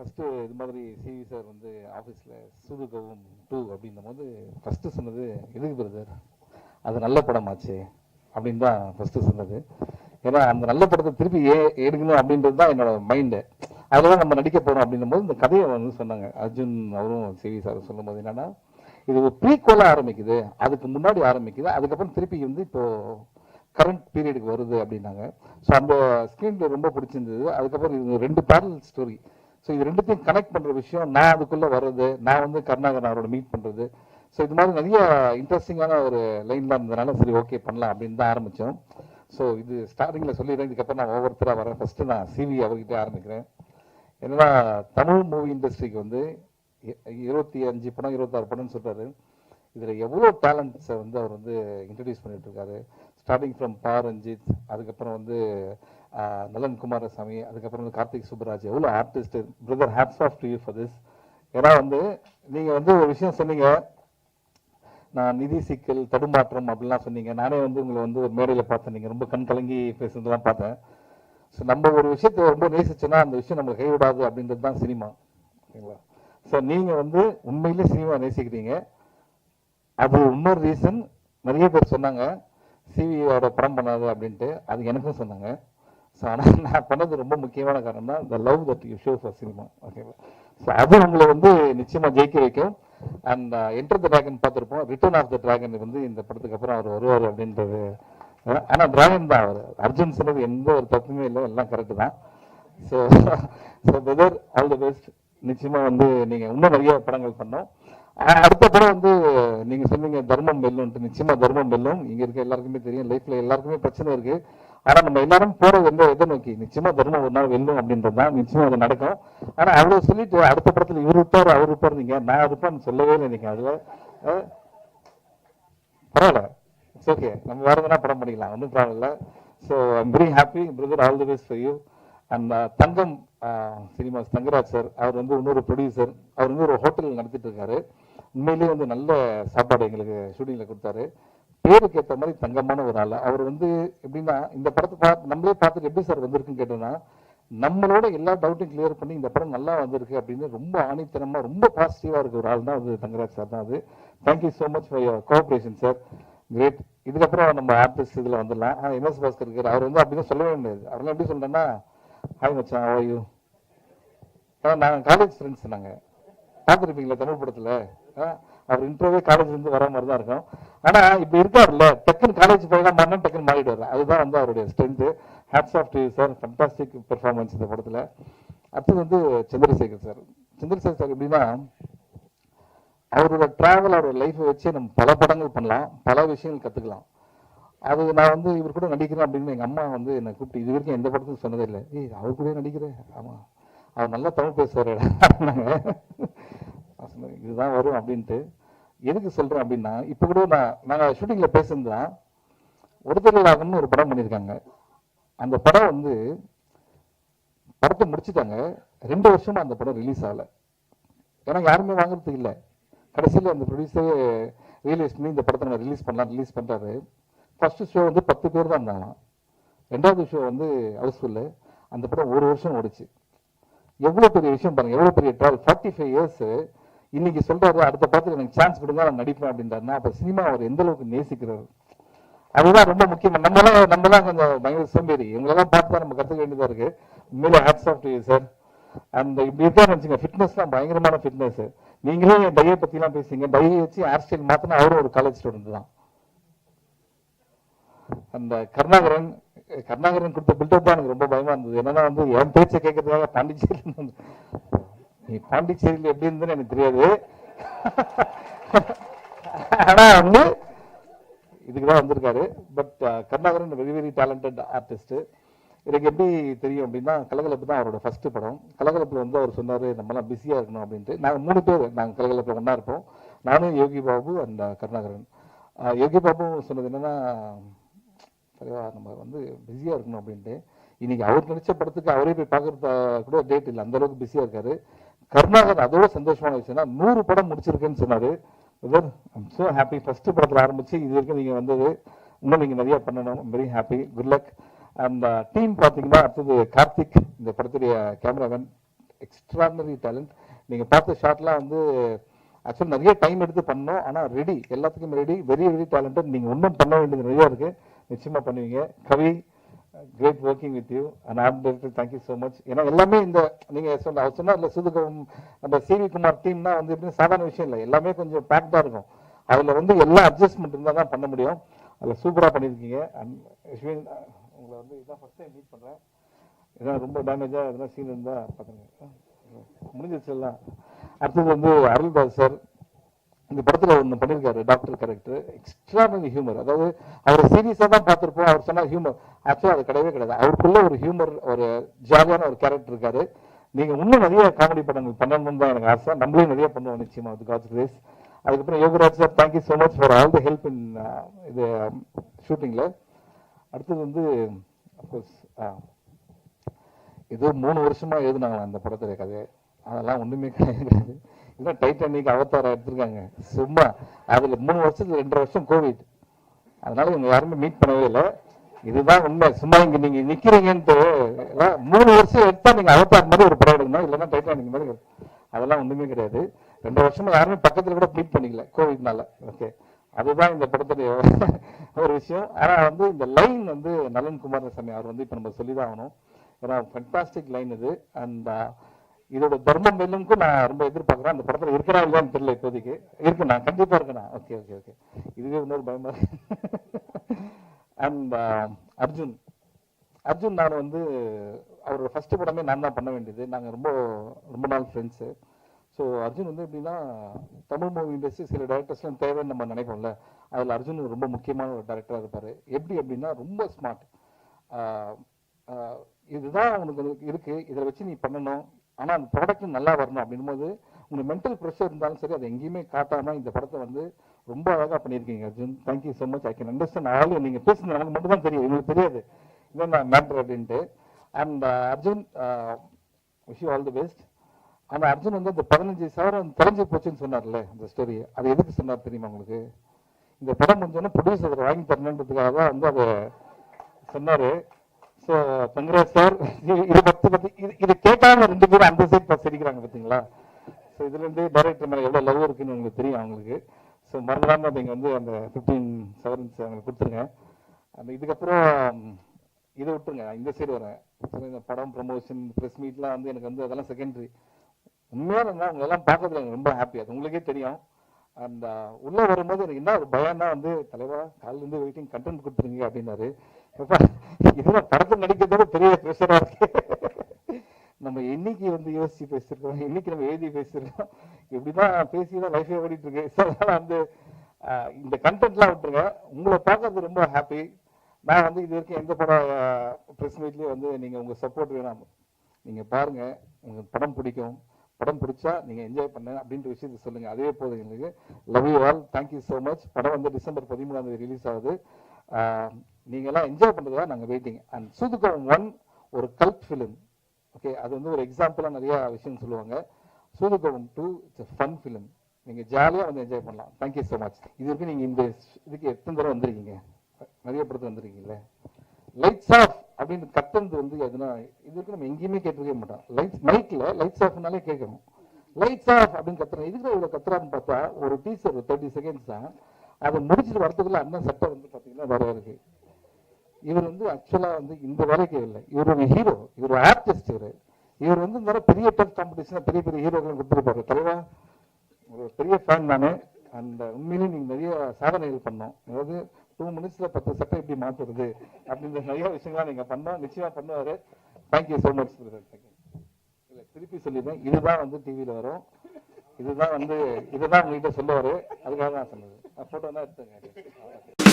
First இது மாதிரி CV sir வந்து ஆஃபீஸில் சூதுகவும் டூ அப்படின்னும் போது ஃபஸ்ட்டு சொன்னது எதுக்கு பிரதர் அது நல்ல படமாச்சு அப்படின்னு தான் ஃபஸ்ட்டு சொன்னது. ஏன்னா அந்த நல்ல படத்தை திருப்பி ஏ எடுக்கணும் அப்படின்றது தான் என்னோட மைண்டு அதில் தான் நம்ம நடிக்க போகிறோம் அப்படின்னும் போது இந்த கதையை வந்து சொன்னாங்க. அர்ஜுன் அவரும் சிவி சார் சொல்லும் போது என்னன்னா இது ஒரு ப்ரீக்வலாக ஆரம்பிக்குது. அதுக்கு முன்னாடி ஆரம்பிக்குது. அதுக்கப்புறம் திருப்பி வந்து இப்போது கரண்ட் பீரியடுக்கு வருது அப்படின்னாங்க. ஸோ அந்த ஸ்க்ரீன் ரொம்ப பிடிச்சிருந்தது. அதுக்கப்புறம் இது ரெண்டு பேரல் ஸ்டோரி ஸோ இது ரெண்டுத்தையும் கனெக்ட் பண்ணுற விஷயம். நான் அதுக்குள்ளே வர்றது நான் வந்து கருணாகரன் அவரோட மீட் பண்ணுறது ஸோ இது மாதிரி நிறைய இன்ட்ரெஸ்டிங்கான ஒரு லைன்லாம் இருந்ததுனால சரி ஓகே பண்ணலாம் அப்படின்னு தான் ஆரம்பித்தோம் ஸோ இது ஸ்டார்டிங்கில் சொல்லிடுறேன். இதுக்கப்புறம் நான் ஒவ்வொருத்தராக வரேன். ஃபஸ்ட்டு நான் சிவி அவர்கிட்ட ஆரம்பிக்கிறேன். என்னன்னா தமிழ் மூவி இண்டஸ்ட்ரிக்கு வந்து இருபத்தி அஞ்சு படம் இருபத்தாறு படம்னு சொல்கிறாரு இதில் எவ்வளோ டேலண்ட்ஸை வந்து அவர் வந்து இன்ட்ரடியூஸ் பண்ணிகிட்டு இருக்காரு. ஸ்டார்டிங் ஃப்ரம் பா ரஞ்சித் அதுக்கப்புறம் வந்து நலன் குமாரசாமி அதுக்கப்புறம் வந்து கார்த்திக் சுப்பராஜ். எவ்வளோ artist brother hats off to you for this ஏன்னா வந்து நீங்கள் வந்து ஒரு விஷயம் சொன்னீங்க. நான் நிதி சிக்கல் தடுமாற்றம் அப்படிலாம் சொன்னீங்க. நானே வந்து உங்களை வந்து ஒரு மேடையில் பார்த்தேன். நீங்கள் ரொம்ப கண் கலங்கி பேசுனதுலாம் பார்த்தேன். ஸோ நம்ம ஒரு விஷயத்தை ரொம்ப நேசிச்சோன்னா அந்த விஷயம் நம்மளுக்கு கைவிடாது அப்படின்றது தான் சினிமா. ஓகேங்களா? ஸோ நீங்கள் வந்து உண்மையிலே சினிமா நேசிக்கிறீங்க. அது இன்னொரு ரீசன் நிறைய பேர் சொன்னாங்க சிவியோட படம் பண்ணாது அப்படின்ட்டு. அது எனக்கும் சொன்னாங்க. ஸோ ஆனால் நான் பண்ணது ரொம்ப முக்கியமான காரணம் தான் the love that you show for cinema ஓகேவா ஸோ அது உங்களை வந்து நிச்சயமாக ஜெயிக்க வைக்கும். அண்ட் என்டர் த டிராகன் பார்த்துருப்போம். ரிட்டர்ன் ஆஃப் த டிராகன் வந்து இந்த படத்துக்கு அப்புறம் அவர் வருவார் அப்படின்றது. ஆனால் ஆனா டிராகன் தான் அவர். அர்ஜுன் சொன்னது எந்த ஒரு தப்புமே இல்லை. எல்லாம் கரெக்டு தான். So so brother all the best நிச்சயமா வந்து நீங்க இன்னும் நிறைய படங்கள் பண்ணோம். அடுத்த படம் வந்து நீங்க சொன்னீங்க தர்மம் வெல்லும்ட்டு நிச்சயமா தர்மம் வெல்லும். இங்க இருக்க எல்லாருக்குமே தெரியும். லைஃப்ல எல்லாருக்குமே பிரச்சனை இருக்கு. ஆனா நம்ம எல்லாரும் போறது எந்த எதை நோக்கி நிச்சயமா தர்மம் ஒரு நாள் வெல்லும் அப்படின்றது தான் நிச்சயமா அது நடக்கும். ஆனா அவ்வளவு சொல்லிட்டு அடுத்த படத்துல இவர் இருப்பார் அவர் இருப்பார் நீங்க நான் இருப்பான்னு சொல்லவே இல்லை நீங்க அதுல. பரவாயில்ல. இட்ஸ் ஓகே நம்ம வேற எதனா படம் பண்ணிக்கலாம். ஒன்றும் ப்ராப்ளம் இல்லை. So I'm very happy brother all the best for you and Thangam cinemas Thangaraj sir அவர் வந்து இன்னொரு ப்ரொடியூசர் அவர் வந்து ஒரு ஹோட்டல் நடத்திட்டு இருக்காரு. உண்மையிலேயே வந்து நல்ல சாப்பாடு எங்களுக்கு ஷூட்டிங்கில் கொடுத்தாரு. பேருக்கு ஏற்ற மாதிரி தங்கமான ஒரு ஆள். அவர் வந்து எப்படின்னா இந்த படத்தை பார்த்து நம்மளே பார்த்துட்டு எப்படி சார் வந்திருக்குன்னு கேட்டோம்னா நம்மளோட எல்லா டவுட்டையும் கிளியர் பண்ணி இந்த படம் நல்லா வந்திருக்கு அப்படின்னு ரொம்ப ஆணித்தனமாக ரொம்ப பாசிட்டிவாக இருக்க ஒரு ஆள் தான் வந்து தங்கராஜ் சார் தான் அது. Thank you so much for your cooperation sir great இதுக்கப்புறம் நம்ம ஆர்டிஸ்ட் இதில் வந்துடலாம். ஆனால் எம்எஸ் பாஸ்கர் இருக்கார். அவர் வந்து அப்படிதான் சொல்லவே முடியாது. அவரெல்லாம் எப்படி சொல்கிறேன்னா ஹாய் மச்சான் how are நாங்கள் காலேஜ் ஃப்ரெண்ட்ஸ் நாங்கள் பார்த்துருப்பீங்களா தமிழ் படத்தில்? அவர் இன்டர்வியூ காலேஜ்லேருந்து வர மாதிரி தான் இருக்கும். ஆனால் இப்போ இருக்கார்ல டக்குன்னு காலேஜ் போயலாம் மன்னன் டக்குன்னு மாறிடுவார். அதுதான் வந்து அவருடைய strength hats off to sir fantastic performance இந்த படத்தில். அடுத்தது வந்து சந்திரசேகர் சார் சந்திரசேகர் சார் எப்படின்னா அவரோட ட்ராவல் அவரோட லைஃப்பை வச்சு நம்ம பல படங்கள் பண்ணலாம் பல விஷயங்கள் கற்றுக்கலாம் அது நான் வந்து இவர் கூட நடிக்கிறேன் அப்படின்னு எங்கள் அம்மா வந்து என்னை கூப்பிட்டு இது வரைக்கும் எந்த படத்துக்கும் சொன்னதே இல்லை. ஏய் அவர் கூட நடிக்கிறேன் ஆமாம் அவர் நல்லா தமிழ் பேசுவார். நான் இதுதான் வரும் அப்படின்ட்டு. எதுக்கு சொல்கிறேன் அப்படின்னா இப்போ கூட நான் நாங்கள் ஷூட்டிங்கில் பேசுனதுதான் ஒருத்தர்களாகன்னு ஒரு படம் பண்ணியிருக்காங்க. அந்த படம் வந்து படத்தை முடிச்சுட்டாங்க. ரெண்டு வருஷமாக அந்த படம் ரிலீஸ் ஆகலை. ஏன்னா யாருமே வாங்குறதுக்கு இல்லை. கடைசியில் அந்த ப்ரொடியூசரே ரியலைஸ் பண்ணி இந்த படத்தை நம்ம ரிலீஸ் பண்ணலாம் ரிலீஸ் பண்ணுறாரு ஃபஸ்ட்டு ஷோ வந்து பத்து பேர் தான் இருந்தாங்க ரெண்டாவது ஷோ வந்து ஹவுஸ்ஃபுல்லு அந்த படம் ஒரு வருஷம் ஓடிச்சு. எவ்வளோ பெரிய விஷயம் பாருங்கள் எவ்வளோ பெரிய ட்ராவல் ஃபார்ட்டி ஃபைவ் இயர்ஸு இன்னைக்கு சொல்றாரு அடுத்த படத்துல எனக்கு சான்ஸ் கொடுங்க நான் நடிப்பேன் அப்படின்றாருன்னா அப்ப சினிமா அவர் எந்த அளவுக்கு நேசிக்கிறாரு? அதுதான் ரொம்ப முக்கியம். நம்மளாம் நம்மளாம் கொஞ்சம் பயங்கர சோம்பேறி. இவங்களெல்லாம் பார்த்து தான் நம்ம கத்துக்க வேண்டியதா இருக்கு. உண்மையிலே ஹேட்ஸ் ஆஃப் டு சார் அந்த இப்படி தான் நினைச்சுங்க ஃபிட்னஸ்லாம் பயங்கரமான ஃபிட்னஸ் நீங்களே என் டையை எல்லாம் பேசுங்க டையை வச்சு ஹேர் ஸ்டைல் மாத்தினா அவரும் ஒரு காலேஜ் ஸ்டூடெண்ட் தான். அந்த கருணாகரன் கருணாகரன் கொடுத்த பில்டப் தான் எனக்கு ரொம்ப பயமா இருந்தது. என்னன்னா வந்து என் பேச்சை கேட்கறதுக்காக பாண்டிச்சேரி பாண்டிச்சேரியில் எப்படி இருந்ததுன்னு எனக்கு தெரியாது. ஆனா வந்து இதுக்கு தான் வந்திருக்காரு but uh, Karunakaran very very talented artist எனக்கு எப்படி தெரியும் அப்படின்னா கலகலப்பு தான் அவரோட ஃபர்ஸ்ட் படம். கலகலப்புல வந்து அவர் சொன்னார் நம்மலாம் பிஸியா இருக்கணும் அப்படின்ட்டு. நாங்கள் மூணு பேர் நாங்கள் கலகலப்பில் ஒன்றா இருப்போம். நானும் யோகி பாபு அண்ட் uh, கருணாகரன். யோகி பாபு சொன்னது என்னன்னா சரிவா நம்ம வந்து பிஸியா இருக்கணும் அப்படின்ட்டு. இன்னைக்கு அவர் நினச்ச படத்துக்கு அவரே போய் பார்க்கறது கூட டேட் இல்லை. அந்த அளவுக்கு பிஸியா இருக்காரு. கருணாகர் அதோட சந்தோஷமான விஷயம்னா நூறு படம் முடிச்சிருக்குன்னு சொன்னாரு. ஐம் ஸோ ஹாப்பி ஃபர்ஸ்ட் படத்தில் ஆரம்பிச்சு இது வரைக்கும் நீங்கள் வந்தது. இன்னும் நீங்கள் நிறைய பண்ணணும். வெரி ஹாப்பி குட் லக் அந்த டீம் பார்த்தீங்கன்னா அடுத்தது கார்த்திக் இந்த படத்துடைய கேமராமேன் எக்ஸ்ட்ராடனரி டேலண்ட் நீங்கள் பார்த்த ஷாட்லாம் வந்து ஆக்சுவலி நிறைய டைம் எடுத்து பண்ணோம். ஆனால் ரெடி எல்லாத்துக்கும் ரெடி வெரி வெரி டேலண்டட் நீங்கள் இன்னும் பண்ண வேண்டியது நிறையா இருக்குது நிச்சயமாக பண்ணுவீங்க. Kavi great working with you and um director thank you so much ஏன்னா எல்லாமே இந்த நீங்கள் சொன்ன அவர் சொன்னார் இல்லை சுதுகம் நம்ம சிவி குமார் டீம்னா வந்து எப்படி சாதாரண விஷயம் இல்லை. எல்லாமே கொஞ்சம் பேக்டாக இருக்கும். அதில் வந்து எல்லா அட்ஜஸ்ட்மெண்ட் இருந்தால் தான் பண்ண முடியும். அதில் சூப்பராக பண்ணியிருக்கீங்க அண்ட் யஷ்வின் உங்களை வந்து இதான் ஃபஸ்ட் டைம் மீட் பண்ணுறேன் இதான் ரொம்ப டேமேஜாக எதனா சீன் இருந்தால் பார்த்துங்க முடிஞ்சிருச்சு எல்லாம். அடுத்தது வந்து அருள்தாஸ் சார் இந்த படத்துல ஒன்று பண்ணியிருக்காரு டாக்டர் கேரக்டர் எக்ஸ்ட்ராடனரி ஹியூமர் அதாவது அவர் சீரியஸாக தான் பார்த்துருப்போம். அவர் சொன்னால் ஹியூமர் ஆக்சுவலாக அது கிடையவே கிடையாது. அவருக்குள்ள ஒரு ஹியூமர் ஒரு ஜாலியான ஒரு கேரக்டர் இருக்காரு. நீங்கள் இன்னும் நிறைய காமெடி படங்கள் பண்ணணும்னு தான் எனக்கு ஆசை. நம்மளையும் நிறைய பண்ணுவோம் நிச்சயமாக அது காட்ஸ் கிரேஸ் அதுக்கப்புறம் Yogaraj sir thank you so much for all the help in இது um, ஷூட்டிங்கில் அடுத்தது வந்து அஃப்கோர்ஸ் uh, இது மூணு வருஷமாக எழுதுனாங்க அந்த படத்தில் கதை அதெல்லாம் ஒன்றுமே கிடையாது. இல்லை டைட்டானிக் அவதாரம் எடுத்திருக்காங்க. சும்மா அதில் மூணு வருஷத்துக்கு ரெண்டரை வருஷம் கோவிட் அதனால இவங்க யாருமே மீட் பண்ணவே இல்லை. இதுதான் உண்மை. சும்மா இங்க நீங்க நிக்கிறீங்கன்ட்டு மூணு வருஷம் எடுத்தா நீங்க அவதார் மாதிரி ஒரு படம் எடுக்கணும். இல்லைன்னா டைட்டானிக் மாதிரி அதெல்லாம் ஒண்ணுமே கிடையாது. ரெண்டு வருஷமா யாருமே பக்கத்துல கூட மீட் பண்ணிக்கல கோவிட்னால ஓகே அதுதான் இந்த படத்துடைய ஒரு விஷயம். ஆனா வந்து இந்த லைன் வந்து நலன் குமாரசாமி அவர் வந்து இப்ப நம்ம சொல்லிதான் ஆகணும். ஏன்னா ஃபண்டாஸ்டிக் லைன் இது. அண்ட் இதோட தர்மம் வெல்லும்க்கும் நான் ரொம்ப எதிர்பார்க்குறேன். அந்த படத்தில் இருக்கிறா இல்லையான்னு தெரியல இப்போதைக்கு. இருக்கு நான் கண்டிப்பா ஓகே ஓகே ஓகே. இதுவே இன்னொரு பயமா. And uh, Arjun. அர்ஜுன் நான் வந்து அவரோட ஃபஸ்ட்டு படமே நான் தான் பண்ண வேண்டியது. நாங்கள் ரொம்ப ரொம்ப நாள் ஃப்ரெண்ட்ஸு ஸோ அர்ஜுன் வந்து எப்படின்னா தமிழ் மூவி இண்டஸ்ட்ரி சில டேரக்டர்ஸ்லாம் தேவைன்னு நம்ம நினைப்போம்ல. அதில் அர்ஜுன் ரொம்ப முக்கியமான ஒரு டேரக்டராக இருப்பார். எப்படி அப்படின்னா ரொம்ப ஸ்மார்ட் இதுதான் உனக்கு இருக்கு. இதை வச்சு நீ பண்ணணும். ஆனால் அந்த ப்ராடக்ட் நல்லா வரணும் அப்படின்போது உங்கள் மென்டல் ப்ரெஷர் இருந்தாலும் சரி அதை எங்கேயுமே காட்டாமல் இந்த படத்தை வந்து ரொம்ப அழகாக பண்ணியிருக்கீங்க Arjun. Thank you so much I can understand all நீங்கள் பேசுனது எனக்கு மட்டும் தான் தெரியும். எங்களுக்கு தெரியாது. இதுதான் மேட்ரு அப்படின்ட்டு. And uh, Arjun wish all the best ஆனால் அர்ஜுன் வந்து அந்த பதினஞ்சு சவரம் தொலைஞ்சு போச்சுன்னு சொன்னார்ல அந்த ஸ்டோரி அது எதுக்கு சொன்னார் தெரியுமா உங்களுக்கு? இந்த படம் முடிஞ்சோன்னா ப்ரொடியூசர் வாங்கி தரணுன்றதுக்காக தான் வந்து அதை சொன்னார். ஸோ கங்கராஜ் சார் இது பத்தி பத்தி இது இது கேட்காம ரெண்டு பேரும் அந்த சைட் சிரிக்கிறாங்க பார்த்தீங்களா ஸோ இதுல இருந்து டைரக்டர் மேலே எவ்வளோ லவ் இருக்குன்னு உங்களுக்கு தெரியும் அவங்களுக்கு. ஸோ மறந்துடாம நீங்க வந்து அந்த ஃபிஃப்டீன் செவன்ஸ் அவங்களுக்கு கொடுத்துருங்க. அந்த இதுக்கப்புறம் இதை விட்டுருங்க இந்த சைடு வரேன். இந்த படம் ப்ரமோஷன் ப்ரெஸ் மீட்லாம் வந்து எனக்கு வந்து அதெல்லாம் செகண்டரி உண்மையாக இருந்தால் உங்களை எல்லாம் பார்க்கறதுல எனக்கு ரொம்ப ஹாப்பி அது உங்களுக்கே தெரியும். அந்த உள்ள வரும்போது எனக்கு என்ன ஒரு பயம்னா வந்து தலைவா காலையில இருந்து வெயிட்டிங் கண்டென்ட் கொடுத்துருங்க அப்படின்னாரு. இதெல்லாம் படத்தில் நடிக்கிறதோட பெரிய ப்ரெஷரா இருக்கு. நம்ம என்னைக்கு வந்து யோசிச்சு பேசியிருக்கோம் என்னைக்கு நம்ம எழுதி பேசியிருக்கோம் இப்படிதான் பேசி தான் லைஃபே ஓடிட்டு இருக்கு ஸோ அதனால வந்து இந்த கண்டென்ட்லாம் விட்டுருங்க. உங்களை பார்க்கறது ரொம்ப ஹாப்பி நான் வந்து இது வரைக்கும் எந்த படம் ப்ரெஸ் மீட்லேயும் வந்து நீங்கள் உங்கள் சப்போர்ட் வேணாம். நீங்கள் பாருங்கள் உங்களுக்கு படம் பிடிக்கும். படம் பிடிச்சா நீங்கள் என்ஜாய் பண்ண அப்படின்ற விஷயத்த சொல்லுங்கள் அதே போதும் எங்களுக்கு. Love you all thank you so much படம் வந்து டிசம்பர் பதிமூணாம் தேதி ரிலீஸ் ஆகுது. நீங்கள்லாம் என்ஜாய் பண்ணுறதா நாங்கள் வெயிட்டிங் அண்ட் சூதுகம் ஒன் ஒரு கல்ட் ஃபிலிம் ஓகே அது வந்து ஒரு எக்ஸாம்பிளாக நிறையா விஷயம் சொல்லுவாங்க. Soodhu Kavvum two it's fun film நீங்கள் ஜாலியாக வந்து என்ஜாய் பண்ணலாம். தேங்க்யூ ஸோ மச் இது வரைக்கும் நீங்கள் இந்த இதுக்கு எத்தனை தடவை வந்திருக்கீங்க? நிறைய படத்துக்கு வந்திருக்கீங்கல்ல? லைட்ஸ் ஆஃப் அப்படின்னு கத்துறது வந்து எதுனா இது வரைக்கும் நம்ம எங்கேயுமே கேட்டிருக்கவே மாட்டோம். லைட்ஸ் நைட்டில் லைட்ஸ் ஆஃப்னாலே கேட்கணும் லைட்ஸ் ஆஃப் அப்படின்னு கத்துறோம். இதுக்கு இவ்வளோ கத்துறான்னு பார்த்தா ஒரு டீசர் ஒரு தேர்ட்டி செகண்ட்ஸ் தான். அதை முடிச்சுட்டு வரதுக்குள்ள அண்ணன் சட்டை வந்து பார்த்தீங்கன்னா வேற இருக்கு. இவர் வந்து ஆக்சுவலாக வந்து இந்த வேலைக்கு இல்லை. இவர் ஒரு ஹீரோ இவர் ஆர்டிஸ்ட் இவர். இவர் வந்து இந்த பெரிய டெஸ்ட் காம்படிஷன் பெரிய பெரிய ஹீரோக்கள் கொடுத்துருப்பாரு. தலைவா ஒரு பெரிய ஃபேன் நான். அந்த உண்மையிலேயே நீங்கள் நிறைய சாதனைகள் பண்ணோம். அதாவது டூ மினிட்ஸில் பத்து சட்டை எப்படி மாற்றுறது அப்படின்ற நிறைய விஷயங்கள்லாம் நீங்கள் பண்ணோம். நிச்சயமாக பண்ணுவார். தேங்க்யூ ஸோ மச் இல்லை திருப்பி சொல்லிடுறேன். இதுதான் வந்து டிவியில் வரும். இதுதான் வந்து இதுதான் உங்ககிட்ட சொல்லுவார். அதுக்காக தான் சொன்னது. ஃபோட்டோ தான் எடுத்துங்க